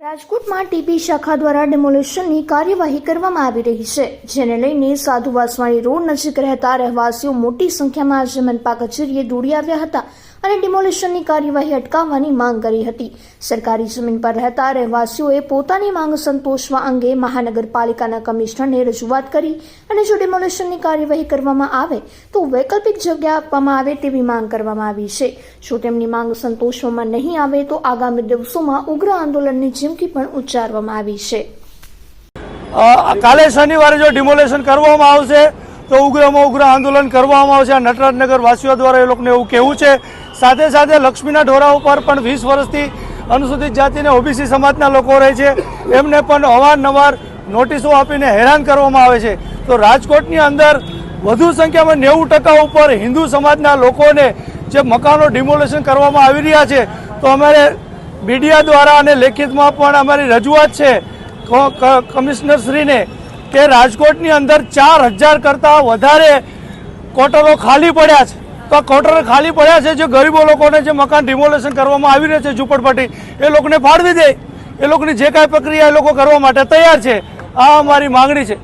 રાજકોટમાં ટીપી શાખા દ્વારા ડેમોલિશનની કાર્યવાહી કરવામાં આવી રહી છે, જેને લઈને સાધુ વાસવાણી રોડ નજીક રહેતા રહેવાસીઓ મોટી સંખ્યામાં આજે મનપા કચેરીએ દોડી આવ્યા હતા અને ડિમોલિશનની કાર્યવાહી અટકાવવાની માંગ કરી હતી. સરકારી જમીન પર રહેતા રહેવાસીઓએ પોતાની માંગ સંતોષવા અંગે મહાનગરપાલિકાના કમિશનરને રજૂઆત કરી અને જો ડિમોલિશનની કાર્યવાહી કરવામાં આવે, તો વૈકલ્પિક જગ્યા આપવામાં આવે તેવી માંગ કરવામાં આવી છે. જો તેમની માંગ સંતોષવામાં નહીં આવે, તો આગામી દિવસોમાં ઉગ્ર આંદોલનની ચીમકી પણ ઉચ્ચારવામાં આવી છે. કાલે શનિવારે જો ડિમોલેશન કરવામાં આવશે, તો ઉગ્રમાં ઉગ્ર આંદોલન કરવામાં આવશે. આ નટરાજનગર દ્વારા એ લોકોને એવું કહેવું છે. સાથે સાથે લક્ષ્મીના ઢોરા ઉપર પણ વીસ વર્ષથી અનુસૂચિત જાતિને ઓબીસી સમાજના લોકો રહે છે. એમને પણ અવારનવાર નોટિસો આપીને હેરાન કરવામાં આવે છે. તો રાજકોટની અંદર વધુ સંખ્યામાં નેવું ટકા ઉપર હિન્દુ સમાજના લોકોને જે મકાનો ડિમોલેશન કરવામાં આવી રહ્યા છે, તો અમારે મીડિયા દ્વારા અને લેખિતમાં પણ અમારી રજૂઆત છે કમિશનરશ્રીને, કે રાજકોટની અંદર ચાર હજાર કરતાં વધારે કોટરો ખાલી પડ્યા છે. તો આ ક્વાર્ટર ખાલી પડ્યા છે, જે ગરીબો લોકોને જે મકાન ડિમોલેશન કરવામાં આવી રહ્યા છે, ઝૂંપડપટ્ટી, એ લોકોને ફાળવી દે. એ લોકોની જે કાંઈ પ્રક્રિયા એ લોકો કરવા માટે તૈયાર છે. આ અમારી માંગણી છે.